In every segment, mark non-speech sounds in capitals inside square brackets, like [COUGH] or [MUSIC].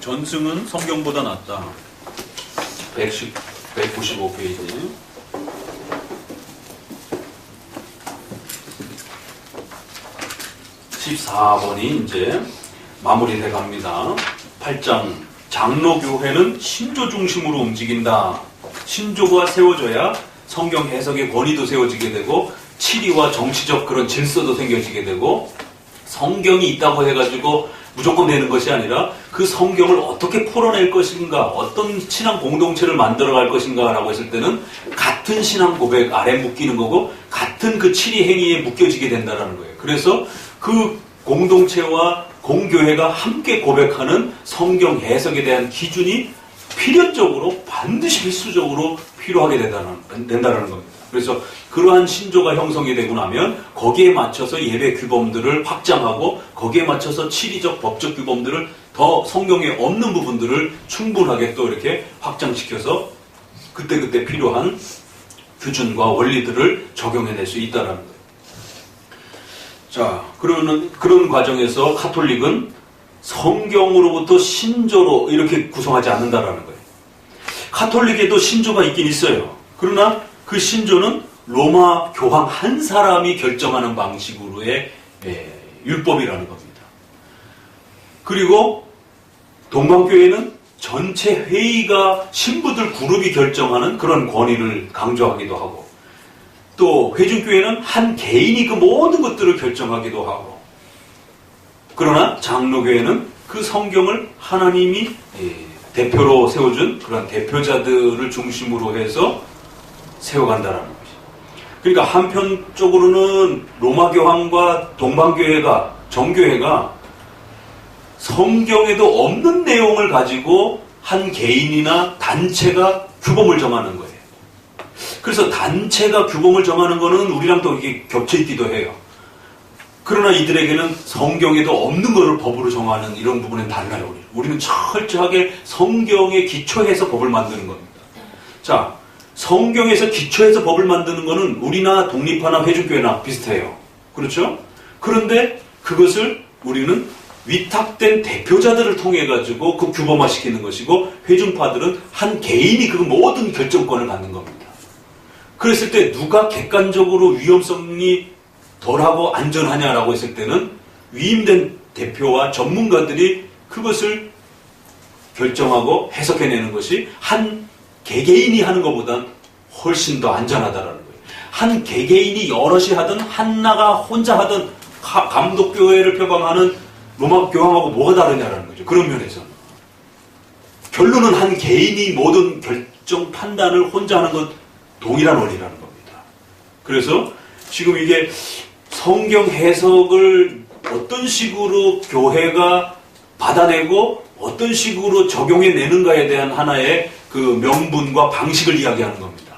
전승은 성경보다 낫다. 110, 195페이지. 14번이 이제 마무리돼 갑니다. 8장 장로교회는 신조 중심으로 움직인다. 신조가 세워져야 성경 해석의 권위도 세워지게 되고 치리와 정치적 그런 질서도 생겨지게 되고 성경이 있다고 해가지고 무조건 되는 것이 아니라 그 성경을 어떻게 풀어낼 것인가, 어떤 신앙 공동체를 만들어갈 것인가라고 했을 때는 같은 신앙 고백 아래 묶이는 거고 같은 그 치리 행위에 묶여지게 된다는 거예요. 그래서 그 공동체와 공교회가 함께 고백하는 성경 해석에 대한 기준이 필연적으로 반드시 필수적으로 필요하게 된다는, 된다는 겁니다. 그래서 그러한 신조가 형성이 되고 나면 거기에 맞춰서 예배 규범들을 확장하고 거기에 맞춰서 치리적 법적 규범들을 더 성경에 없는 부분들을 충분하게 또 이렇게 확장시켜서 그때그때 필요한 규준과 원리들을 적용해낼 수 있다는 거예요. 자, 그러는 그런 과정에서 카톨릭은 성경으로부터 신조로 이렇게 구성하지 않는다라는 거예요. 카톨릭에도 신조가 있긴 있어요. 그러나 그 신조는 로마 교황 한 사람이 결정하는 방식으로의 예, 율법이라는 겁니다. 그리고 동방교회는 전체 회의가 신부들 그룹이 결정하는 그런 권위를 강조하기도 하고 또 회중교회는 한 개인이 그 모든 것들을 결정하기도 하고 그러나 장로교회는 그 성경을 하나님이 예, 대표로 세워준 그런 대표자들을 중심으로 해서 세워간다는 것이. 그러니까 한편적으로는 로마 교황과 동방교회가 정교회가 성경에도 없는 내용을 가지고 한 개인이나 단체가 규범을 정하는 거예요. 그래서 단체가 규범을 정하는 거는 우리랑 또 이게 겹쳐 있기도 해요. 그러나 이들에게는 성경에도 없는 것을 법으로 정하는 이런 부분은 달라요. 우리. 우리는 철저하게 성경에 기초해서 법을 만드는 겁니다. 자, 성경에서 기초해서 법을 만드는 것은 우리나 독립하나 회중교회나 비슷해요. 그렇죠? 그런데 그것을 우리는 위탁된 대표자들을 통해 가지고 그 규범화시키는 것이고 회중파들은 한 개인이 그 모든 결정권을 갖는 겁니다. 그랬을 때 누가 객관적으로 위험성이 덜하고 안전하냐라고 했을 때는 위임된 대표와 전문가들이 그것을 결정하고 해석해내는 것이 한 개개인이 하는 것보단 훨씬 더 안전하다라는 거예요. 한 개개인이 여럿이 하든 한나가 혼자 하든 감독교회를 표방하는 로마 교황하고 뭐가 다르냐라는 거죠. 그런 면에서 결론은 한 개인이 모든 결정 판단을 혼자 하는 것 동일한 원리라는 겁니다. 그래서 지금 이게 성경 해석을 어떤 식으로 교회가 받아내고 어떤 식으로 적용해 내는가에 대한 하나의 그 명분과 방식을 이야기하는 겁니다.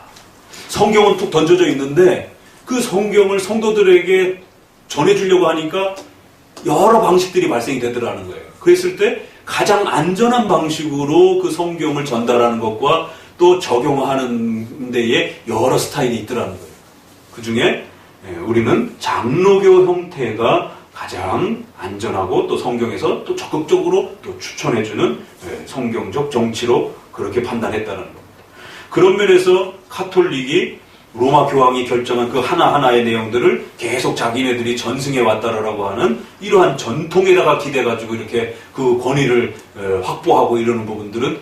성경은 툭 던져져 있는데 그 성경을 성도들에게 전해주려고 하니까 여러 방식들이 발생이 되더라는 거예요. 그랬을 때 가장 안전한 방식으로 그 성경을 전달하는 것과 또 적용하는 데에 여러 스타일이 있더라는 거예요. 그 중에 예, 우리는 장로교 형태가 가장 안전하고 또 성경에서 또 적극적으로 또 추천해주는 예, 성경적 정치로 그렇게 판단했다는 겁니다. 그런 면에서 카톨릭이 로마 교황이 결정한 그 하나하나의 내용들을 계속 자기네들이 전승해 왔다라고 하는 이러한 전통에다가 기대가지고 이렇게 그 권위를 확보하고 이러는 부분들은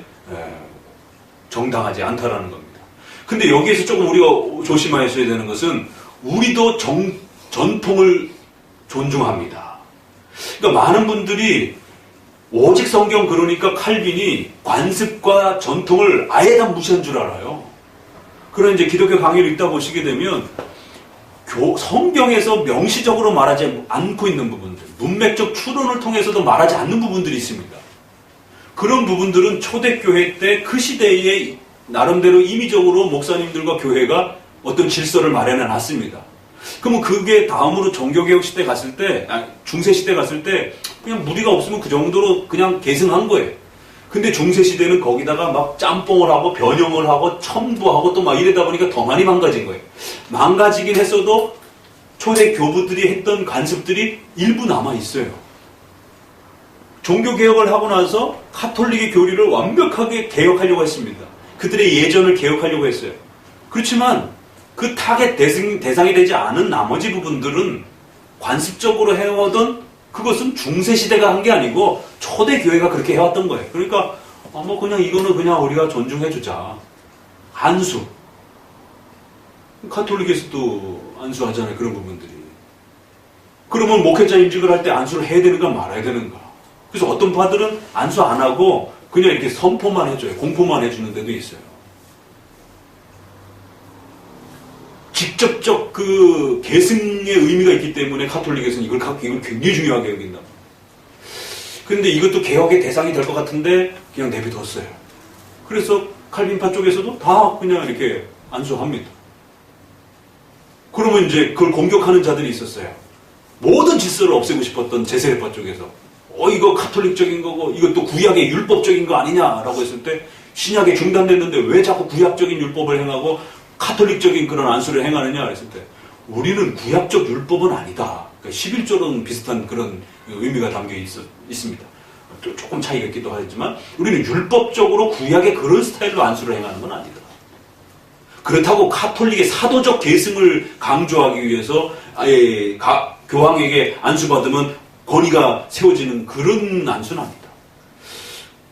정당하지 않다라는 겁니다. 근데 여기에서 조금 우리가 조심하셔야 되는 것은 우리도 정, 전통을 존중합니다. 그러니까 많은 분들이 오직 성경 그러니까 칼빈이 관습과 전통을 아예 다 무시한 줄 알아요. 그런 이제 기독교 강의를 읽다 보시게 되면 교, 성경에서 명시적으로 말하지 않고 있는 부분들, 문맥적 추론을 통해서도 말하지 않는 부분들이 있습니다. 그런 부분들은 초대교회 때 그 시대에 나름대로 임의적으로 목사님들과 교회가 어떤 질서를 마련해 놨습니다. 그러면 그게 다음으로 종교개혁 시대 갔을 때, 아, 중세 시대 갔을 때 그냥 무리가 없으면 그 정도로 그냥 계승한 거예요. 근데 중세 시대는 거기다가 막 짬뽕을 하고 변형을 하고 첨부하고 또 막 이러다 보니까 더 많이 망가진 거예요. 망가지긴 했어도 초대 교부들이 했던 관습들이 일부 남아 있어요. 종교 개혁을 하고 나서 카톨릭의 교리를 완벽하게 개혁하려고 했습니다. 그들의 예전을 개혁하려고 했어요. 그렇지만 그 타겟 대상, 대상 이 되지 않은 나머지 부분들은 관습적으로 해오던 그것은 중세 시대가 한 게 아니고 초대 교회가 그렇게 해왔던 거예요. 그러니까 아, 뭐 그냥 이거는 그냥 우리가 존중해주자. 안수. 카톨릭에서도 안수하잖아요. 그런 부분들이. 그러면 목회자 임직을 할 때 안수를 해야 되는가 말아야 되는가. 그래서 어떤 파들은 안수 안 하고 그냥 이렇게 선포만 해줘요. 공포만 해주는 데도 있어요. 직접적 그 계승의 의미가 있기 때문에 카톨릭에서는 이걸 갖고 이걸 굉장히 중요하게 여긴다. 근데 이것도 개혁의 대상이 될 것 같은데 그냥 내비뒀어요. 그래서 칼빈파 쪽에서도 다 그냥 이렇게 안수합니다. 그러면 이제 그걸 공격하는 자들이 있었어요. 모든 질서를 없애고 싶었던 제세례파 쪽에서 어 이거 카톨릭적인 거고 이것도 구약의 율법적인 거 아니냐라고 했을 때 신약에 중단됐는데 왜 자꾸 구약적인 율법을 행하고 카톨릭적인 그런 안수를 행하느냐 그랬을 때 우리는 구약적 율법은 아니다. 그러니까 11조는 비슷한 그런 의미가 담겨 있, 있습니다. 또 조금 차이가 있기도 하지만 우리는 율법적으로 구약의 그런 스타일로 안수를 행하는 건 아니다. 그렇다고 카톨릭의 사도적 계승을 강조하기 위해서 아예 가, 교황에게 안수받으면 권위가 세워지는 그런 안수는 아니다.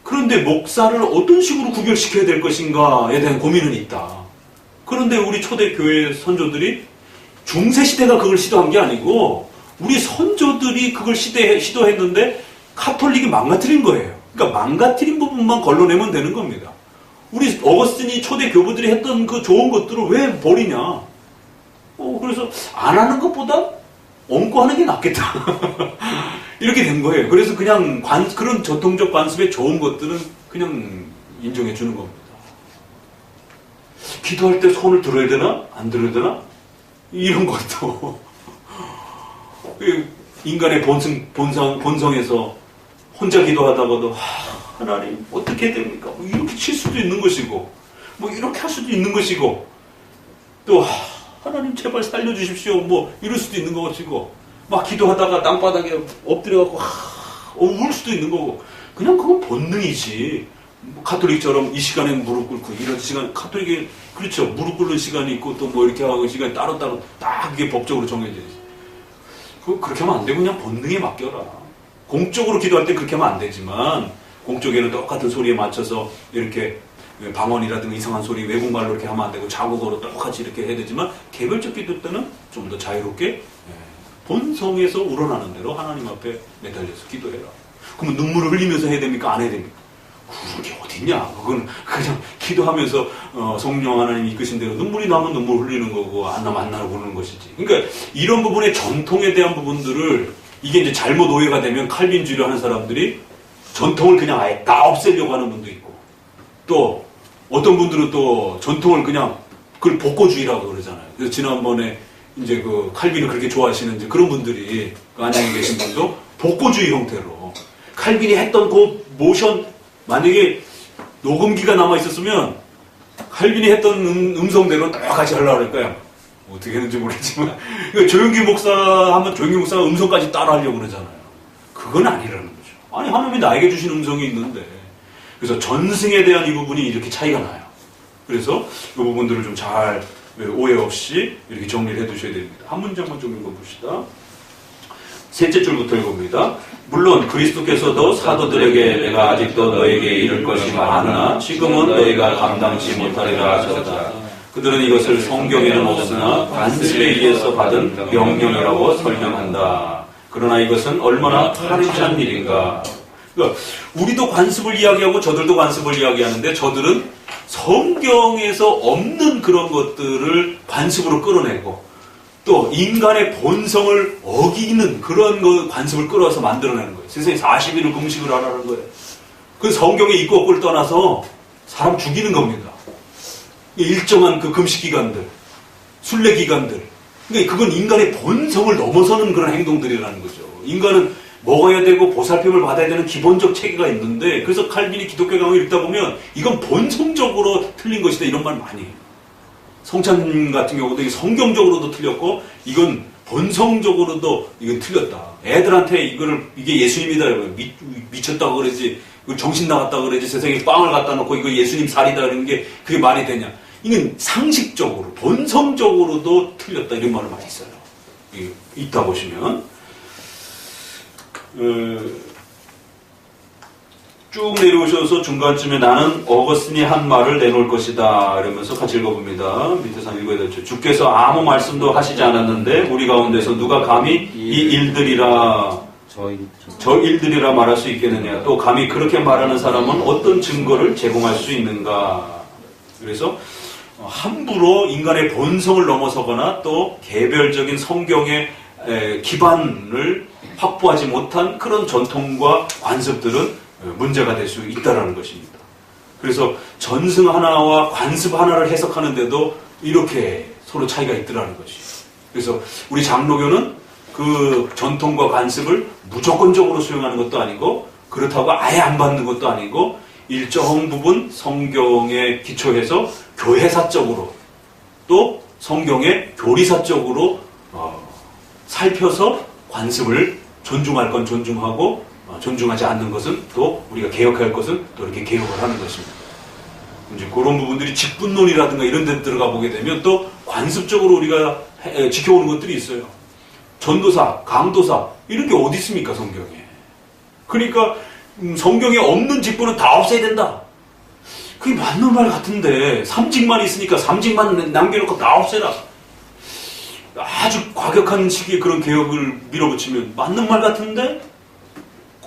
그런데 목사를 어떤 식으로 구별시켜야 될 것인가에 대한 고민은 있다. 그런데 우리 초대교회 선조들이 중세시대가 그걸 시도한 게 아니고 우리 선조들이 그걸 시대, 시도했는데 카톨릭이 망가뜨린 거예요. 그러니까 망가뜨린 부분만 걸러내면 되는 겁니다. 우리 어거스틴이 초대 교부들이 했던 그 좋은 것들을 왜 버리냐? 어, 그래서 안 하는 것보다 엉고 하는 게 낫겠다. [LAUGHS] 이렇게 된 거예요. 그래서 그냥 관, 그런 전통적 관습의 좋은 것들은 그냥 인정해 주는 겁니다. 기도할 때 손을 들어야 되나? 안 들어야 되나? 이런 것도. 인간의 본성, 본성, 본성에서 혼자 기도하다가도, 하, 나님 어떻게 됩니까? 뭐 이렇게 칠 수도 있는 것이고, 뭐 이렇게 할 수도 있는 것이고, 또, 하, 하나님 제발 살려주십시오. 뭐 이럴 수도 있는 것이고, 막 기도하다가 땅바닥에 엎드려갖고, 하, 어, 울 수도 있는 거고, 그냥 그건 본능이지. 뭐 카톨릭처럼 이 시간에 무릎 꿇고 이런 시간 카톨릭이 그렇죠 무릎 꿇는 시간이 있고 또 뭐 이렇게 하고 시간이 따로 따로 딱 이게 법적으로 정해져 있어. 그 그렇게 하면 안 되고 그냥 본능에 맡겨라. 공적으로 기도할 때 그렇게 하면 안 되지만 공적에는 똑같은 소리에 맞춰서 이렇게 방언이라든가 이상한 소리 외국말로 이렇게 하면 안 되고 자국어로 똑같이 이렇게 해야 되지만 개별적 기도 때는 좀 더 자유롭게 예, 본성에서 우러나는 대로 하나님 앞에 매달려서 기도해라. 그러면 눈물을 흘리면서 해야 됩니까? 안 해야 됩니까? 그런 게 어딨냐? 그건 그냥 기도하면서 어, 성령 하나님 이끄신 대로 눈물이 나면 눈물 흘리는 거고 안 나면 안 나고 그러는 것이지. 그러니까 이런 부분의 전통에 대한 부분들을 이게 이제 잘못 오해가 되면 칼빈주의를 하는 사람들이 전통을 그냥 아예 다 없애려고 하는 분도 있고 또 어떤 분들은 또 전통을 그냥 그걸 복고주의라고 그러잖아요. 그래서 지난번에 이제 그 칼빈을 그렇게 좋아하시는 이제 그런 분들이 그 안양에 계신 분도 복고주의 형태로 칼빈이 했던 그 모션 만약에 녹음기가 남아 있었으면 칼빈이 했던 음, 성대로 똑같이 하려고 할 거야. 어떻게 했는지 모르겠지만 [LAUGHS] 그러니까 조용기 목사 하면 조용기 목사가 음성까지 따라 하려고 그러잖아요. 그건 아니라는 거죠. 아니 하나님이 나에게 주신 음성이 있는데 그래서 전승에 대한 이 부분이 이렇게 차이가 나요. 그래서 이 부분들을 좀 잘 오해 없이 이렇게 정리를 해 두셔야 됩니다. 한 문장만 좀 읽어봅시다. 셋째 줄부터 읽어봅니다. 물론 그리스도께서도 사도들에게 내가 아직도 너에게 이를 것이 많으나 지금은 너희가 감당치 못하리라 하셨다. 그들은 이것을 성경에는 없으나 관습에 의해서 받은 명령이라고 설명한다. 그러나 이것은 얼마나 파렴치한 일인가. 그러니까 우리도 관습을 이야기하고 저들도 관습을 이야기하는데 저들은 성경에서 없는 그런 것들을 관습으로 끌어내고 또 인간의 본성을 어기는 그런 거 관습을 끌어서 만들어내는 거예요. 세상에 40일을 금식을 하라는 거예요. 그 성경의 있고 없고를 떠나서 사람 죽이는 겁니다. 일정한 그 금식 기간들, 순례 기간들. 그러니까 그건 인간의 본성을 넘어서는 그런 행동들이라는 거죠. 인간은 먹어야 되고 보살핌을 받아야 되는 기본적 체계가 있는데 그래서 칼빈이 기독교 강을 읽다 보면 이건 본성적으로 틀린 것이다 이런 말 많이 해요. 성찬 같은 경우도 성경적으로도 틀렸고 이건 본성적으로도 이건 틀렸다. 애들한테 이거를 이게 예수님이다. 이러면 미, 미쳤다고 그러지 정신 나갔다고 그러지 세상에 빵을 갖다 놓고 이거 예수님 살이다 이런 게 그게 말이 되냐. 이건 상식적으로 본성적으로도 틀렸다. 이런 말을 많이 써요. 이- 있다 보시면. 어, 쭉 내려오셔서 중간쯤에 나는 어거스틴이 한 말을 내놓을 것이다 이러면서 같이 읽어봅니다. 밑에서 읽어야 되죠. 주께서 아무 말씀도 하시지 않았는데 우리 가운데서 누가 감히 이 일들이라 저희 저 일들이라 말할 수 있겠느냐 또 감히 그렇게 말하는 사람은 어떤 증거를 제공할 수 있는가 그래서 함부로 인간의 본성을 넘어서거나 또 개별적인 성경의 에, 기반을 확보하지 못한 그런 전통과 관습들은 에, 문제가 될 수 있다라는 것입니다. 그래서 전승 하나와 관습 하나를 해석하는데도 이렇게 서로 차이가 있더라는 것이에요. 그래서 우리 장로교는 그 전통과 관습을 무조건적으로 수용하는 것도 아니고 그렇다고 아예 안 받는 것도 아니고 일정 부분 성경에 기초해서 교회사적으로 또 성경의 교리사적으로 어, 살펴서 관습을 존중할 건 존중하고 어, 존중하지 않는 것은 또 우리가 개혁할 것은 또 이렇게 개혁을 하는 것입니다. 이제 그런 부분들이 직분론이라든가 이런 데 들어가 보게 되면 또 관습적으로 우리가 해- 지켜오는 것들이 있어요. 전도사, 강도사 이런 게 어디 있습니까 성경에? 그러니까 음, 성경에 없는 직분은 다 없애야 된다. 그게 맞는 말 같은데 삼직만 있으니까 삼직만 남겨놓고 다 없애라. 아주 과격한 시기에 그런 개혁을 밀어붙이면 맞는 말 같은데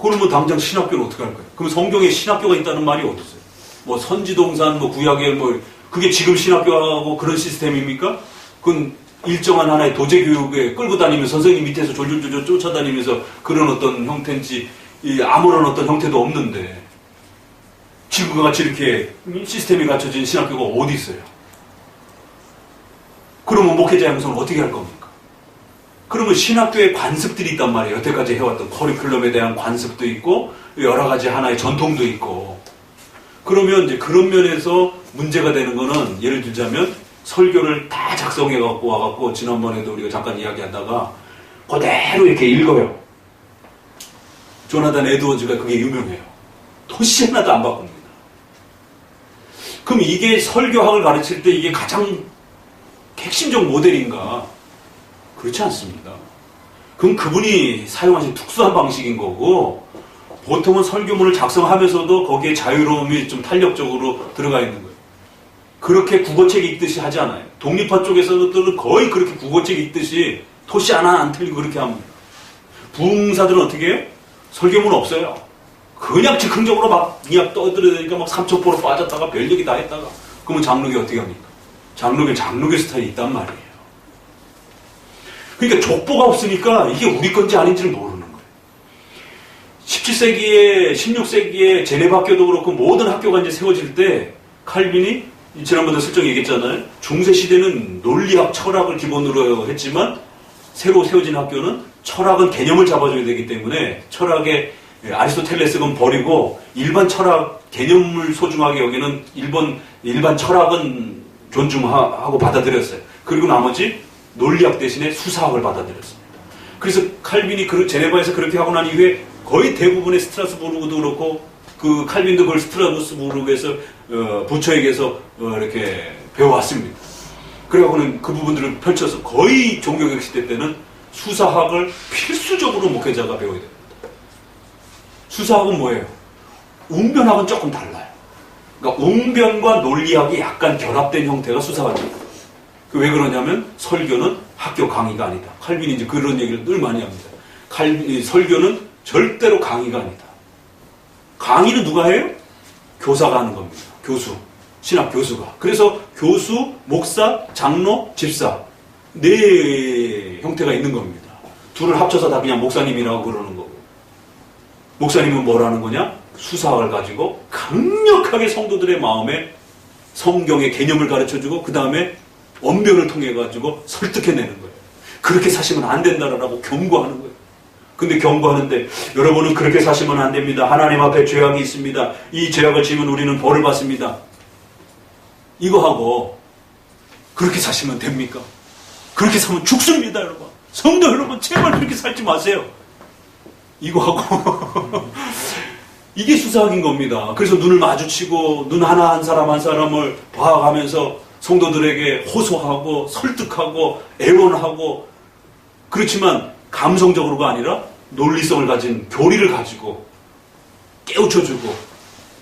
그러면 당장 신학교는 어떻게 할 거예요? 그럼 성경에 신학교가 있다는 말이 어디 있어요? 뭐 선지동산, 뭐 구약에 뭐 그게 지금 신학교하고 그런 시스템입니까? 그건 일정한 하나의 도제 교육에 끌고 다니면서 선생님 밑에서 졸졸졸졸 쫓아다니면서 그런 어떤 형태인지 이 아무런 어떤 형태도 없는데 지금과 같이 이렇게 시스템이 갖춰진 신학교가 어디 있어요? 그러면 목회자 양성은 어떻게 할 겁니까? 그러면 신학교에 관습들이 있단 말이에요. 여태까지 해왔던 커리큘럼에 대한 관습도 있고 여러 가지 하나의 전통도 있고 그러면 이제 그런 면에서 문제가 되는 거는 예를 들자면 설교를 다 작성해 갖고 와 갖고 지난번에도 우리가 잠깐 이야기하다가 그대로 이렇게 읽어요. 조나단 에드워즈가 그게 유명해요. 도시 하나도 안 바꿉니다. 그럼 이게 설교학을 가르칠 때 이게 가장 핵심적 모델인가? 그렇지 않습니다. 그럼 그분이 사용하신 특수한 방식인 거고, 보통은 설교문을 작성하면서도 거기에 자유로움이 좀 탄력적으로 들어가 있는 거예요. 그렇게 국어책 읽듯이 하지 않아요. 독립파 쪽에서는 거의 그렇게 국어책 읽듯이 토시 하나 안 틀리고 그렇게 합니다. 부흥사들은 어떻게 해요? 설교문 없어요. 그냥 즉흥적으로 막 그냥 떠들어대니까 막 삼천포로 빠졌다가 별 얘기 다 했다가 그러면 장로교 어떻게 합니까? 장로교 장로교 스타일이 있단 말이에요. 그러니까 족보가 없으니까 이게 우리 건지 아닌지를 모르는 거예요. 17세기에 16세기에 제네바 학교도 그렇고 모든 학교가 이제 세워질 때 칼빈이 지난번에 슬쩍 얘기했잖아요. 중세 시대는 논리학, 철학을 기본으로 했지만 새로 세워진 학교는 철학은 개념을 잡아줘야 되기 때문에 철학의 아리스토텔레스는 버리고 일반 철학 개념을 소중하게 여기는 일본 일반 철학은 존중하고 받아들였어요. 그리고 나머지 논리학 대신에 수사학을 받아들였습니다. 그래서 칼빈이 그 제네바에서 그렇게 하고 난 이후에 거의 대부분의 스트라스부르크도 그렇고 그 칼빈도 그걸 스트라스부르크에서 어, 부처에게서 어, 이렇게 배워왔습니다. 그래갖고는 그 부분들을 펼쳐서 거의 종교개혁 시대 때는 수사학을 필수적으로 목회자가 배워야 됩니다. 수사학은 뭐예요? 웅변학은 조금 달라요. 그러니까 웅변과 논리학이 약간 결합된 형태가 수사학입니다. 그 왜 그러냐면 설교는 학교 강의가 아니다. 칼빈이 이제 그런 얘기를 늘 많이 합니다. 칼빈 설교는 절대로 강의가 아니다. 강의는 누가 해요? 교사가 하는 겁니다. 교수. 신학 교수가. 그래서 교수, 목사, 장로, 집사. 네 형태가 있는 겁니다. 둘을 합쳐서 다 그냥 목사님이라고 그러는 거고. 목사님은 뭐라는 거냐? 수사학을 가지고 강력하게 성도들의 마음에 성경의 개념을 가르쳐 주고, 그 다음에 언변을 통해 가지고 설득해내는 거예요. 그렇게 사시면 안 된다라고 경고하는 거예요. 근데 경고하는데 여러분은 그렇게 사시면 안 됩니다. 하나님 앞에 죄악이 있습니다. 이 죄악을 지으면 우리는 벌을 받습니다. 이거 하고 그렇게 사시면 됩니까? 그렇게 살면 죽습니다, 여러분. 성도 여러분, 제발 그렇게 살지 마세요. 이거 하고 [LAUGHS] 이게 수사학인 겁니다. 그래서 눈을 마주치고 눈 하나 한 사람 한 사람을 봐가면서 성도들에게 호소하고 설득하고 애원하고 그렇지만 감성적으로가 아니라 논리성을 가진 교리를 가지고 깨우쳐주고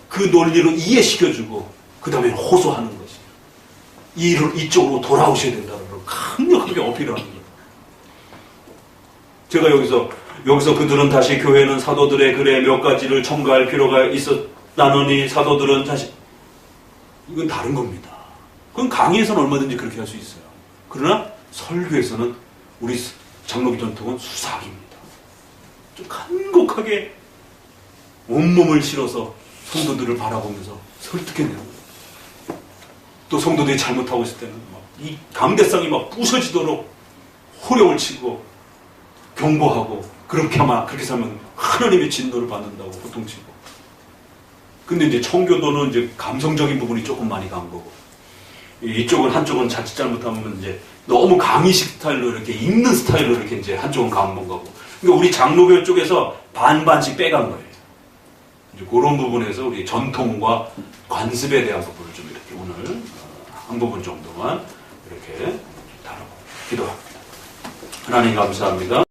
그 논리로 이해시켜주고 그 다음에 호소하는 거지. 이 일을 이쪽으로 돌아오셔야 된다는 걸 강력하게 어필을 하는 거예요. 제가 여기서 여기서 그들은 다시 교회는 사도들의 글에 몇 가지를 첨가할 필요가 있었다느니 사도들은 다시 이건 다른 겁니다. 그건 강의에서는 얼마든지 그렇게 할 수 있어요. 그러나 설교에서는 우리 장로기 전통은 수사학입니다. 좀 간곡하게 온몸을 실어서 성도들을 바라보면서 설득해내는 거예요. 또 성도들이 잘못하고 있을 때는 막이 강대상이 막 부서지도록 호령을 치고 경고하고 그렇게 아마 그렇게 살면 하나님의 진노를 받는다고 호통치고 근데 이제 청교도는 이제 감성적인 부분이 조금 많이 간 거고 이쪽은 한쪽은 자칫 잘못하면 이제 너무 강의식 스타일로 이렇게 읽는 스타일로 이렇게 이제 한쪽은 감본 거고 그러니까 우리 장로교 쪽에서 반반씩 빼간 거예요. 이제 그런 부분에서 우리 전통과 관습에 대한 부분을 좀 이렇게 오늘 어, 한 부분 정도만 이렇게 다뤄 기도합니다. 하나님 감사합니다.